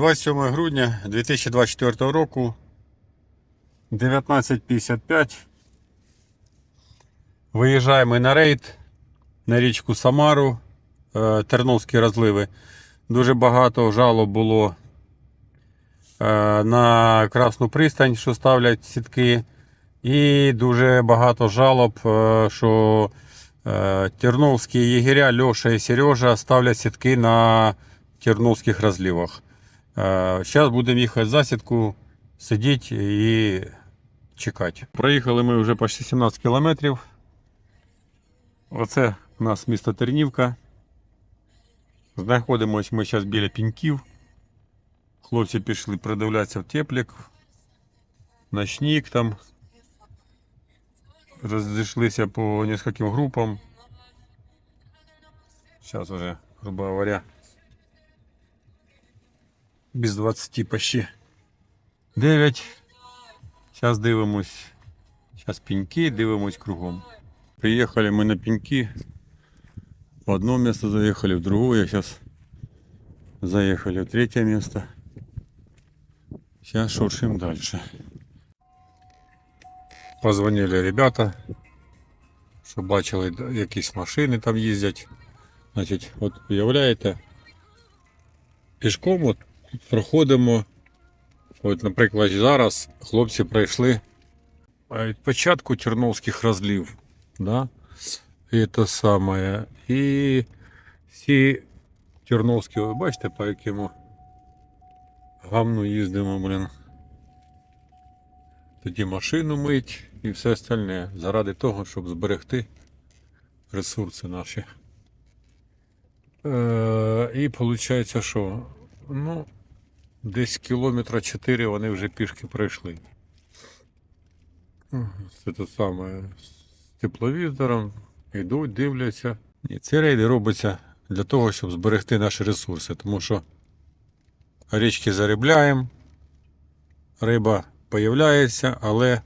27 грудня 2024 року 19.55. Виїжджаємо на рейд на річку Самару, е, Терновські розливи. Дуже багато жалоб було е, на Красну пристань, що ставлять сітки. І дуже багато жалоб, е, що терновські єгеря Льоша і Сережа ставлять сітки на терновських розливах. Зараз будемо їхати засідку, сидіти і чекати. Проїхали ми вже почти 17 кілометрів. Оце у нас місто Тернівка. Знаходимось ми зараз біля піньків. Хлопці пішли придивлятися в теплік. Ночник там. Розійшлися по нескольким групам. Зараз уже, грубо говоря, без 20 почти 9. Зараз дивимось. Зараз пеньки, дивимось кругом. Приїхали ми на пеньки. В одно место заехали, в другое. Сейчас заехали в третье место. Сейчас шуршим дальше. Позвонили ребята, що бачили да, якісь машини там їздять. Значить, от уявляєте, пішком от проходимо. От, наприклад, зараз хлопці пройшли від початку Терновських розлів. Да? І те саме. І всі Терновські, ви бачите, по якому гамну їздимо, блін. Тоді машину мить і все остальне. Заради того, щоб зберегти ресурси наші. Е, і виходить, що ну, десь кілометра 4 вони вже пішки пройшли. Це те саме з тепловізором, йдуть, дивляться. І ці рейди робляться для того, щоб зберегти наші ресурси, тому що річки зарибляємо, риба появляється, але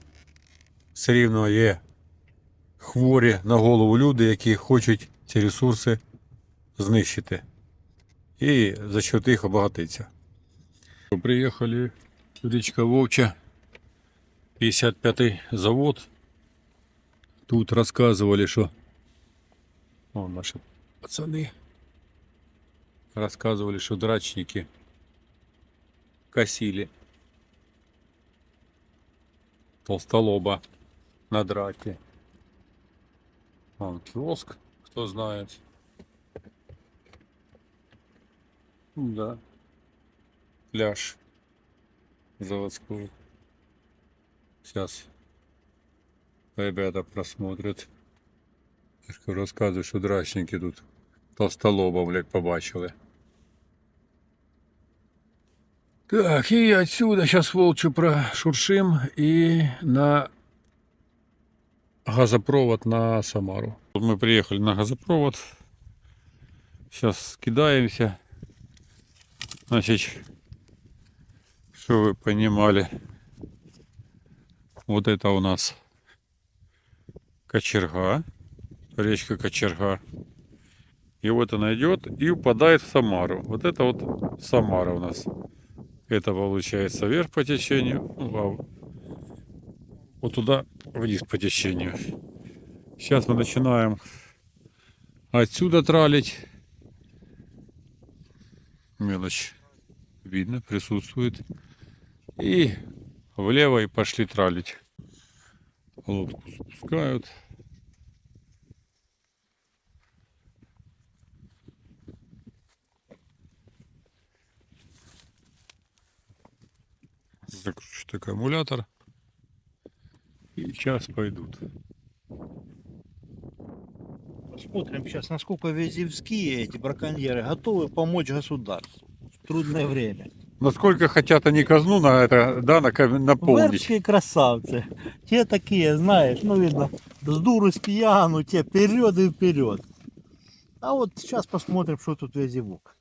все рівно є хворі на голову люди, які хочуть ці ресурси знищити. І за счет їх обогатиться. Приїхали річка Вовча, 55-й завод. Тут рассказывали, что... О, наши пацаны. Рассказывали, что драчники косили толстолоба на драке. Вон киоск, кто знает. Да. Пляж заводской. Сейчас ребята просмотрят. Розказую, що драчники тут толстолоба, блядь, побачили. Так, і отсюда сейчас волчу прошуршим і на газопровод на Самару. Мы приехали на газопровод. Сейчас скидаемся. Значит, что вы понимали, вот это у нас Кочерга, речка Кочерга. И вот она идет и упадает в Самару. Вот это вот Самара у нас. Это получается вверх по течению, а вот туда вниз по течению. Сейчас мы начинаем отсюда тралить. Мелочь видно, присутствует. И влево и пошли тралить. Лодку спускают. Закручивают аккумулятор. И сейчас пойдут. Посмотрим сейчас, насколько везевские эти браконьеры готовы помочь государству в трудное время. Насколько хотят они казну на это, да, на, наполнить. Верские красавцы. Те такие, знаешь, ну видно, с дуру с пьяну, те вперед и вперед. А вот сейчас посмотрим, что тут везевок.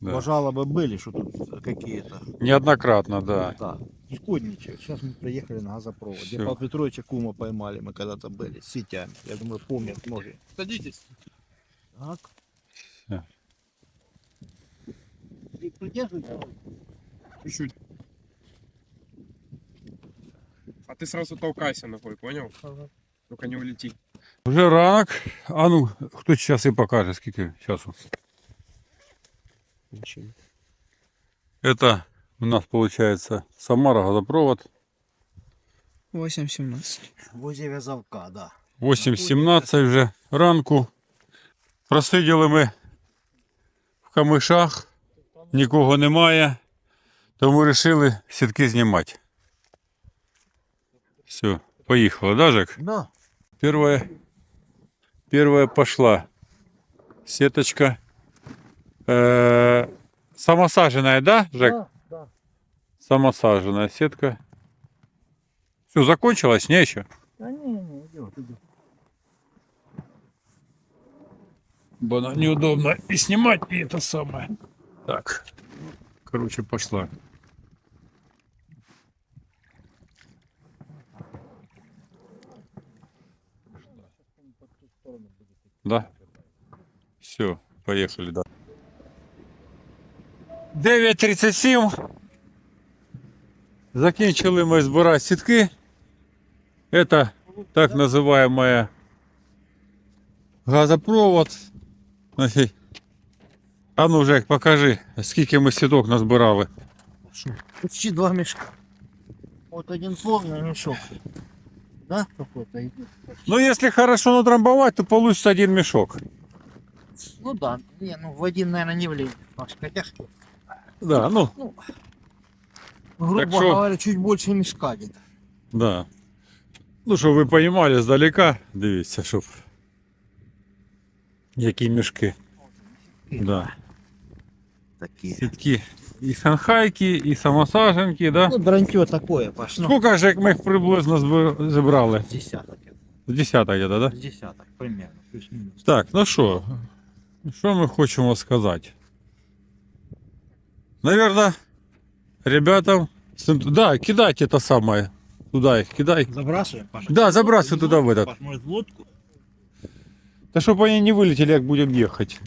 Да. Бо жалобы были, что тут какие-то. Неоднократно, да. Да. Шкодничают. Сейчас мы приехали на газопровод. Где Всё. Павла Петровича Кума поймали, мы когда-то были, с сетями. Я думаю, помнят многие. Садитесь. Так. Всё. И придерживайте. Чуть-чуть. А ты сразу толкайся ногой, понял? Только не улети. Вже ранок. А ну, хто часи покаже, скільки часу. Ничего. Это у нас получается Самара газопровод. 8.17. Возле вязовка, да. 8.17 вже ранку. Просиділи ми в камишах, нікого немає, тому вирішили сітки знімати. Все, поїхали, да, Жек? Да. Первая, первая пошла сеточка. Э, самосаженная, да, Жек? Да, да. Самосаженная сетка. Все, закончилось, не еще? Да не, не, идет, идет. Бо неудобно и снимать, и это самое. Так, короче, пошла. Да? Все, поехали, да. 9.37. Закінчили ми збирати сітки. Это так называемая газопровод. Значить, А ну, Жек, покажи, скільки ми сіток назбирали. Почти два мешка. Вот один полный мешок. Да, какой-то идет. Ну, если хорошо натрамбовать, то получится один мешок. Ну да, не, ну в один, наверное, не влезет. Маш, хотя, Да, ну, грубо Так что- говоря, чуть больше мешка где-то. да. Ну, щоб ви розуміли, здалека, дивіться, щоб. Які мішки. Да. Такие. Сітки і шанхайки, і самосаженки, да? Ну, дрантье такое пошло. Сколько ж як ми їх приблизно зб- зібрали? С десяток. З десяток где-то, да? С десяток, примерно. плюс-минус. Так, ну що, що ми хочемо сказати? Наверное, ребятам... с- Да, кидайте это самое. Туда их кидай. Забрасываем, Паша? Да, забрасывай туда, в этот. Паш, может, в лодку? Да чтобы они не вылетели, как будем ехать.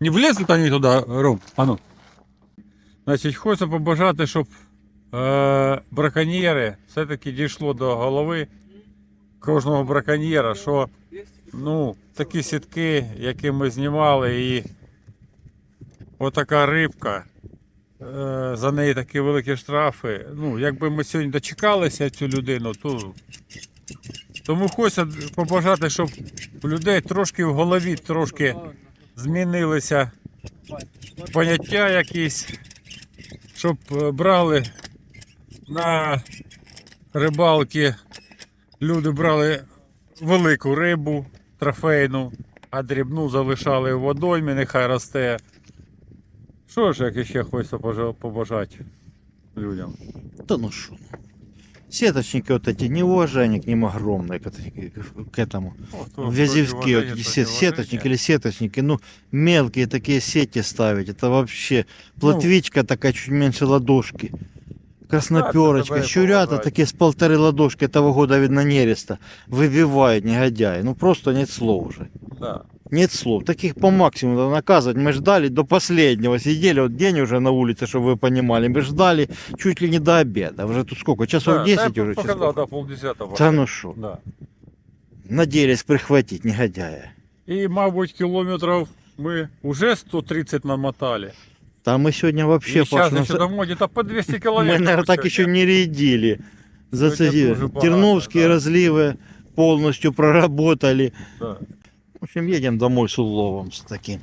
Не влезут они туда, Ром? А ну. Значить, хочеться побажати, щоб е, браконьєри все-таки дійшло до голови кожного браконьєра, що ну, такі сітки, які ми знімали, і отака рибка, е, за неї такі великі штрафи. Ну, якби ми сьогодні дочекалися цю людину, то тому хочеться побажати, щоб у людей трошки в голові трошки змінилися поняття якісь, щоб е, брали на рибалки, люди брали велику рибу трофейну, а дрібну залишали в водоймі, нехай росте. Що ж, як ще хочеться побажати людям? Да ну шо. Сеточники вот эти, неуважение к ним огромное, к, к этому. Вязевские вот эти сет- сеточники или сеточники, ну, мелкие такие сети ставить, это вообще плотвичка такая чуть меньше ладошки. Красноперочка, щурята такие с полторы ладошки этого года, видно, нереста. Выбивают негодяи. Ну, просто нет слов уже. Да. Нет слов. Таких по максимуму надо наказывать. Мы ждали до последнего. Сидели вот день уже на улице, чтобы вы понимали. Мы ждали чуть ли не до обеда. Уже тут сколько? Часов Да, 10 я уже. показав, часов. да, полдесятого. Да ну шо. Да. Надеялись прихватить негодяя. І, мабуть, кілометрів ми вже 130 намотали. Там мы сегодня вообще И сейчас Паша, еще ну, домой где-то по 200 мы, километров. наверное, так еще не рядили. Сегодня Зацедили. тоже богато, Терновские да. разливы полностью проработали. Да. В общем, едем домой с уловом с таким.